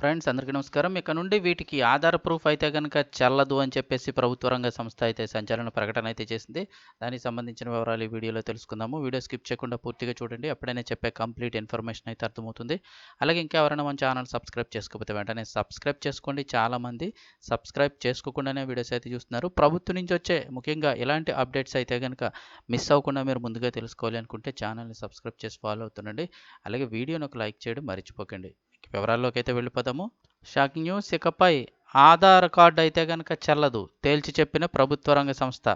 Friends అందరికీ నమస్కారం. ఇక నుండి వీటికి ఆధార్ ప్రూఫ్ అయితే కనుక చల్లదు అని చెప్పేసి ప్రభుత్వ రంగ సంస్థ అయితే సంచలన ప్రకటన అయితే చేసింది. దానికి సంబంధించిన వివరాలు ఈ వీడియోలో తెలుసుకుందాము. వీడియో స్కిప్ చేయకుండా పూర్తిగా చూడండి. అప్పుడైనా చెప్పే కంప్లీట్ ఇన్ఫర్మేషన్ అయితే అర్థమవుతుంది. అలాగే ఇంకా ఎవరైనా మన ఛానల్ సబ్స్క్రైబ్ చేసుకోకపోతే వెంటనే సబ్స్క్రైబ్ చేసుకోండి. చాలామంది సబ్స్క్రైబ్ చేసుకోకుండానే వీడియోస్ అయితే చూస్తున్నారు. ప్రభుత్వం నుంచి వచ్చే ముఖ్యంగా ఇలాంటి అప్డేట్స్ అయితే కనుక మిస్ అవ్వకుండా మీరు ముందుగా తెలుసుకోవాలి అనుకుంటే ఛానల్ని సబ్స్క్రైబ్ చేసి ఫాలో అవుతుండండి. అలాగే వీడియోని ఒక లైక్ చేయడం మర్చిపోకండి. వివరాల్లోకి అయితే వెళ్ళిపోదాము. Shocking news. ఇకపై ఆధార్ కార్డు అయితే కనుక చెల్లదు. తేల్చి చెప్పిన ప్రభుత్వ రంగ సంస్థ.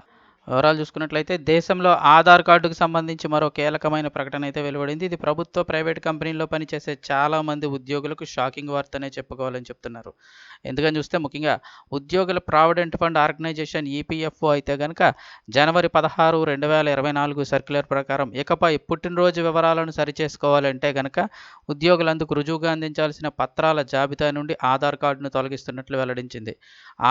వివరాలు చూసుకున్నట్లయితే దేశంలో ఆధార్ కార్డుకు సంబంధించి మరో కీలకమైన ప్రకటన అయితే వెలువడింది. ఇది ప్రభుత్వ ప్రైవేట్ కంపెనీల్లో పనిచేసే చాలామంది ఉద్యోగులకు షాకింగ్ వార్తనే చెప్పుకోవాలని చెప్తున్నారు. ఎందుకని చూస్తే ముఖ్యంగా ఉద్యోగుల ప్రావిడెంట్ ఫండ్ ఆర్గనైజేషన్ ఈపీఎఫ్ఓ అయితే కనుక జనవరి పదహారు రెండు వేల ఇరవై నాలుగు సర్క్యులర్ ప్రకారం ఇకపై పుట్టినరోజు వివరాలను సరిచేసుకోవాలంటే కనుక ఉద్యోగులందుకు రుజువుగా అందించాల్సిన పత్రాల జాబితా నుండి ఆధార్ కార్డును తొలగిస్తున్నట్లు వెల్లడించింది.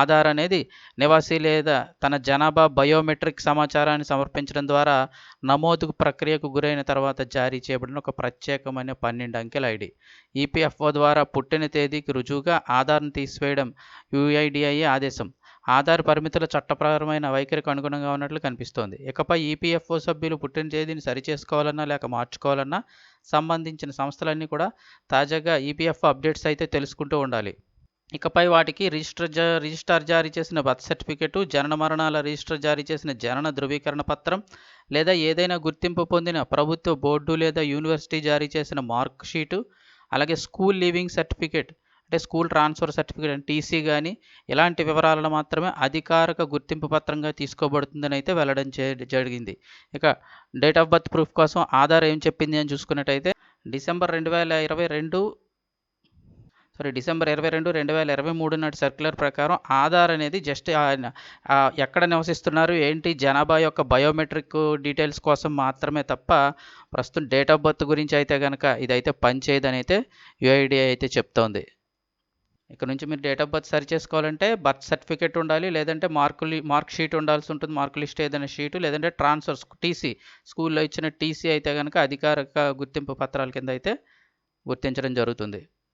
ఆధార్ అనేది నివాసి లేదా తన జనాభా బయోమెట్రిక్ సమాచారాన్ని సమర్పించడం ద్వారా నమోదు ప్రక్రియకు గురైన తర్వాత జారీ చేయబడిన ఒక ప్రత్యేకమైన పన్నెండు అంకెల ఐడి. ఈపీఎఫ్ఓ ద్వారా పుట్టిన తేదీకి రుజువుగా ఆధార్ను తీసివేయడం యుఐడిఐ ఆదేశం. ఆధార్ పరిమితుల చట్టపరమైన వైఖరికి అనుగుణంగా ఉన్నట్లు కనిపిస్తోంది. ఇకపై ఈపీఎఫ్ఓ సభ్యులు పుట్టిన తేదీని సరిచేసుకోవాలన్నా లేక మార్చుకోవాలన్నా సంబంధించిన సంస్థలన్నీ కూడా తాజాగా ఈపీఎఫ్ఓ అప్డేట్స్ అయితే తెలుసుకుంటూ ఉండాలి. ఇకపై వాటికి రిజిస్టర్ జా రిజిస్టార్ జారీ చేసిన బర్త్ సర్టిఫికెట్ జనన మరణాల రిజిస్టర్ జారీ చేసిన జనన ధృవీకరణ పత్రం లేదా ఏదైనా గుర్తింపు పొందిన ప్రభుత్వ బోర్డు లేదా యూనివర్సిటీ జారీ చేసిన మార్క్ షీటు అలాగే స్కూల్ లీవింగ్ సర్టిఫికేట్ అంటే స్కూల్ ట్రాన్స్ఫర్ సర్టిఫికేట్ టీసీ కానీ ఇలాంటి వివరాలను మాత్రమే అధికారిక గుర్తింపు పత్రంగా తీసుకోబడుతుందని అయితే వెల్లడం జరిగింది. ఇక డేట్ ఆఫ్ బర్త్ ప్రూఫ్ కోసం ఆధార్ ఏం చెప్పింది అని చూసుకున్నట్టయితే డిసెంబర్ రెండు వేల ఇరవై రెండు సారీ డిసెంబర్ ఇరవై రెండు రెండు వేల ఇరవై మూడు నాటి సర్క్యులర్ ప్రకారం ఆధార్ అనేది జస్ట్ ఎక్కడ నివసిస్తున్నారు ఏంటి జనాభా యొక్క బయోమెట్రిక్ డీటెయిల్స్ కోసం మాత్రమే తప్ప ప్రస్తుతం డేట్ ఆఫ్ బర్త్ గురించి అయితే కనుక ఇదైతే పనిచేయదని అయితే యుఐడిఐ అయితే చెప్తోంది. ఇక్కడ నుంచి మీరు డేట్ ఆఫ్ బర్త్ సరి చేసుకోవాలంటే బర్త్ సర్టిఫికేట్ ఉండాలి లేదంటే మార్కులు మార్క్ షీట్ ఉండాల్సి ఉంటుంది మార్క్ లిస్ట్ ఏదైనా షీటు లేదంటే ట్రాన్స్ఫర్ టీసీ స్కూల్లో ఇచ్చిన టీసీ అయితే కనుక అధికారిక గుర్తింపు పత్రాల కింద అయితే గుర్తించడం జరుగుతుంది.